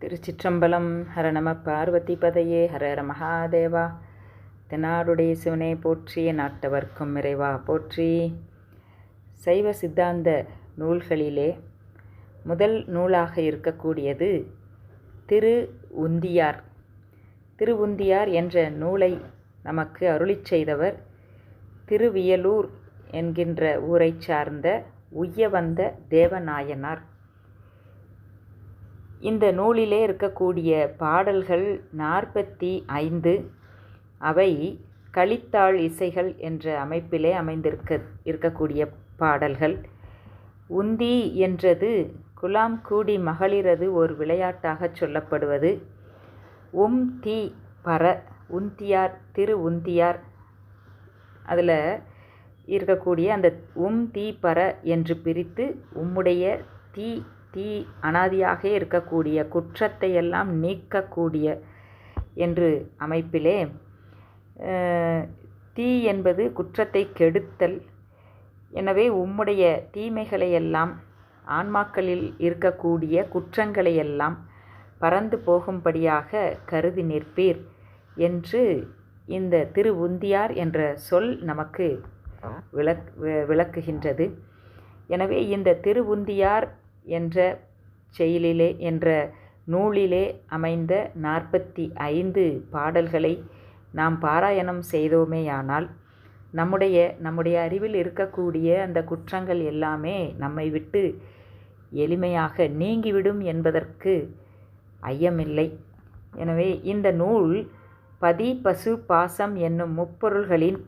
திருச்சிற்றம்பலம் ஹர நம பார்வதி பதையே ஹர ஹர மகாதேவா தென்னாடுடைய சிவனை போற்றி நாட்டவர்க்கும் இறைவா போற்றி. சைவ சித்தாந்த நூல்களிலே முதல் நூலாக இருக்கக்கூடியது திரு உந்தியார். திரு உந்தியார் என்ற நூலை நமக்கு அருளிச் செய்தவர் திருவியலூர் என்கின்ற ஊரைச் சார்ந்த உய்யவந்த தேவநாயனார். இந்த நூலிலே இருக்கக்கூடிய பாடல்கள் நாற்பத்தி ஐந்து. அவை களித்தாள் இசைகள் என்ற அமைப்பிலே அமைந்திருக்க இருக்கக்கூடிய பாடல்கள். உந்தி என்றது குலாம் கூடி மகளிரது ஒரு விளையாட்டாகச் சொல்லப்படுவது. உம் தி பர உந்தியார் திரு உந்தியார். அதில் இருக்கக்கூடிய அந்த உம் தீ பர என்று பிரித்து உம்முடைய தீ தீ அனாதியாக இருக்கக்கூடிய குற்றத்தை எல்லாம் நீக்கக்கூடிய என்று அமைப்பிலே தீ என்பது குற்றத்தை கெடுத்தல். எனவே உம்முடைய தீமைகளை எல்லாம் ஆன்மாக்களில் இருக்கக்கூடிய குற்றங்களை எல்லாம் பறந்து போகும்படியாக கருதி நிற்பீர் என்று இந்த திரு உந்தியார் என்ற சொல் நமக்கு விளக் விளக்குகின்றது. எனவே இந்த திருவுந்தியார் என்ற செயலிலே என்ற நூலிலே அமைந்த நாற்பத்தி ஐந்து பாடல்களை நாம் பாராயணம் செய்தோமேயானால் நம்முடைய நம்முடைய அறிவில் இருக்கக்கூடிய அந்த குற்றங்கள் எல்லாமே நம்மை விட்டு எளிமையாக நீங்கிவிடும் என்பதற்கு ஐயமில்லை. எனவே இந்த நூல் பதி பசு பாசம் என்னும் முப்பொருள்களின்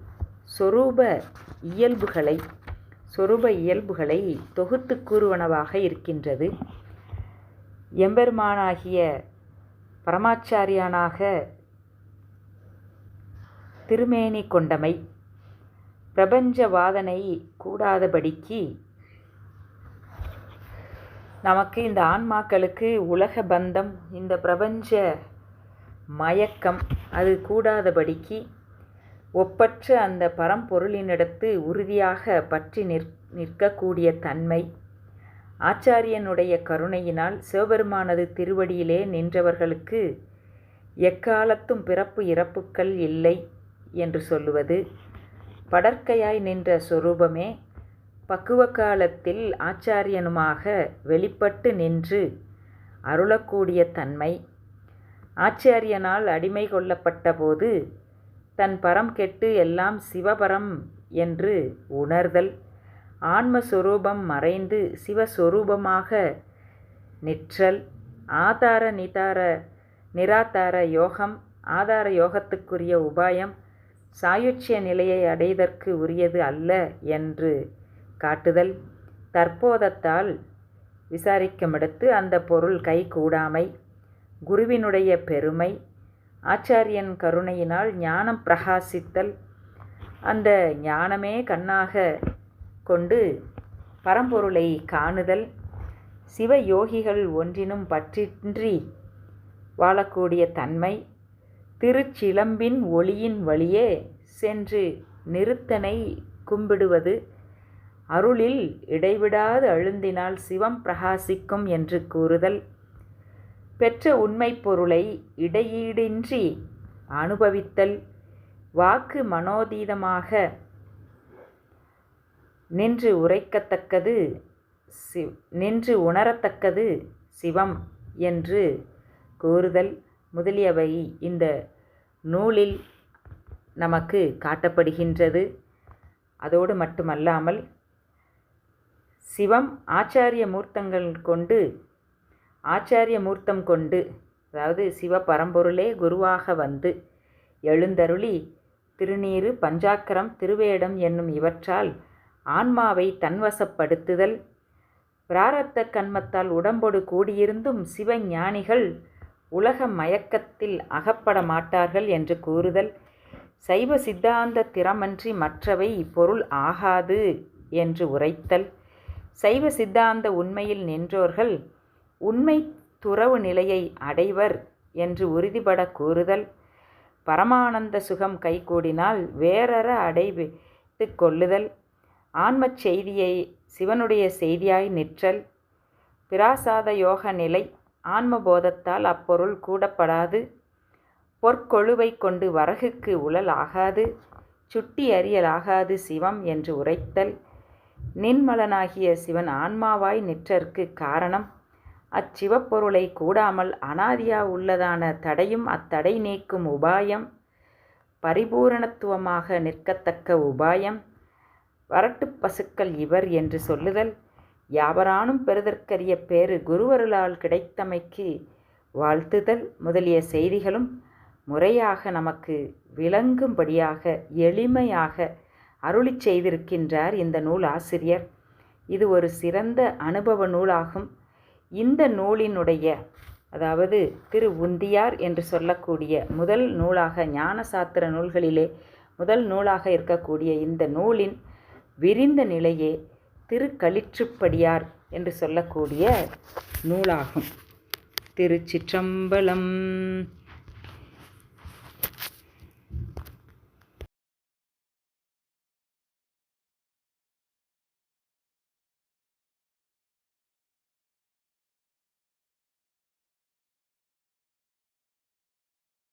சொரூப இயல்புகளை சொரூப இயல்புகளை தொகுத்து கூறுவனவாக இருக்கின்றது. எம்பெருமானாகிய பரமாச்சாரியானாக திருமேனி கொண்டமை பிரபஞ்ச வாதனை கூடாதபடிக்கு நமக்கு இந்த ஆன்மாக்களுக்கு உலக பந்தம் இந்த பிரபஞ்ச மயக்கம் அது கூடாதபடிக்கு ஒப்பற்ற அந்த பரம்பொருளினிடத்து உறுதியாக பற்றி நிற் நிற்கக்கூடிய தன்மை. ஆச்சாரியனுடைய கருணையினால் சிவபெருமானது திருவடியிலே நின்றவர்களுக்கு எக்காலத்தும் பிறப்பு இறப்புக்கள் இல்லை என்று சொல்லுவது. படற்கையாய் நின்ற சொரூபமே பக்குவ காலத்தில் ஆச்சாரியனுமாக வெளிப்பட்டு நின்று அருளக்கூடிய தன்மை. ஆச்சாரியனால் அடிமை கொள்ளப்பட்ட போது தன் பரம் கெட்டு எல்லாம் சிவபரம் என்று உணர்தல். ஆன்மஸ்வரூபம் மறைந்து சிவஸ்வரூபமாக நிற்றல். ஆதார நிதார நிராதார யோகம் ஆதார யோகத்துக்குரிய உபாயம் சாயுட்சிய நிலையை அடைதற்கு உரியது அல்ல என்று காட்டுதல். தற்போதத்தால் விசாரிக்குமிடத்து அந்த பொருள் கை கூடாமை குருவினுடைய பெருமை ஆச்சாரியன் கருணையினால் ஞானம் பிரகாசித்தல். அந்த ஞானமே கண்ணாக கொண்டு பரம்பொருளை காணுதல். சிவ யோகிகள் ஒன்றினும் பற்றின்றி வாழக்கூடிய தன்மை திருச்சிலம்பின் ஒளியின் வழியே சென்று நிறுத்தனை கும்பிடுவது அருளில் இடைவிடாது அழுந்தினால் சிவம் பிரகாசிக்கும் என்று கூறுதல். பெற்ற உண்மை பொருளை இடையீடின்றி அனுபவித்தல் வாக்கு மனோதீதமாக நின்று உரைக்கத்தக்கது சி நின்று உணரத்தக்கது சிவம் என்று கூறுதல் முதலியவை இந்த நூலில் நமக்கு காட்டப்படுகின்றது. அதோடு மட்டுமல்லாமல் சிவம் ஆச்சாரிய மூர்த்தங்கள் கொண்டு ஆச்சாரிய மூர்த்தம் கொண்டு அதாவது சிவ பரம்பொருளே குருவாக வந்து எழுந்தருளி திருநீறு பஞ்சாக்கரம் திருவேடம் என்னும் இவற்றால் ஆன்மாவை தன்வசப்படுத்துதல் பிராரத்த கண்மத்தால் உடம்பொடு கூடியிருந்தும் சிவஞானிகள் உலக மயக்கத்தில் அகப்பட மாட்டார்கள் என்று கூறுதல். சைவ சித்தாந்த திறமன்றி மற்றவை இப்பொருள் ஆகாது என்று உரைத்தல். சைவ சித்தாந்த உண்மையில் நின்றோர்கள் உண்மை துறவு நிலையை அடைவர் என்று உறுதிபட கூறுதல். பரமானந்த சுகம் கைகூடினால் வேறற அடைவித்து கொள்ளுதல். ஆன்மச் செய்தியை சிவனுடைய செய்தியாய் நிற்றல். பிராசாத யோக நிலை ஆன்மபோதத்தால் அப்பொருள் கூடப்படாது. பொற்கொழுவை கொண்டு வரகுக்கு உழல் ஆகாது. சுட்டி அறியலாகாது சிவம் என்று உரைத்தல். நின்மலனாகிய சிவன் ஆன்மாவாய் நிற்றற்கு காரணம். அச்சிவப்பொருளை கூடாமல் அனாதியா உள்ளதான தடையும் அத்தடை நீக்கும் உபாயம் பரிபூரணத்துவமாக நிற்கத்தக்க உபாயம் வரட்டு பசுக்கள் இவர் என்று சொல்லுதல் யாவரானும் பெறுதற்கரிய பேறு குருவருளால் கிடைத்தமைக்கு வாழ்த்துதல். முதலிய செய்திகளும் முறையாக நமக்கு விளங்கும்படியாக எளிமையாக அருளிச் செய்திருக்கின்றார் இந்த நூல் ஆசிரியர் இது ஒரு சிறந்த அனுபவ நூலாகும். இந்த நூலினுடைய அதாவது திரு உந்தியார் என்று சொல்லக்கூடிய முதல் நூலாக ஞான சாத்திர நூல்களிலே முதல் நூலாக இருக்கக்கூடிய இந்த நூலின் விரிந்த நிலையே திருக்களிற்றுப்படியார் என்று சொல்லக்கூடிய நூலாகும். திருச்சிற்றம்பலம்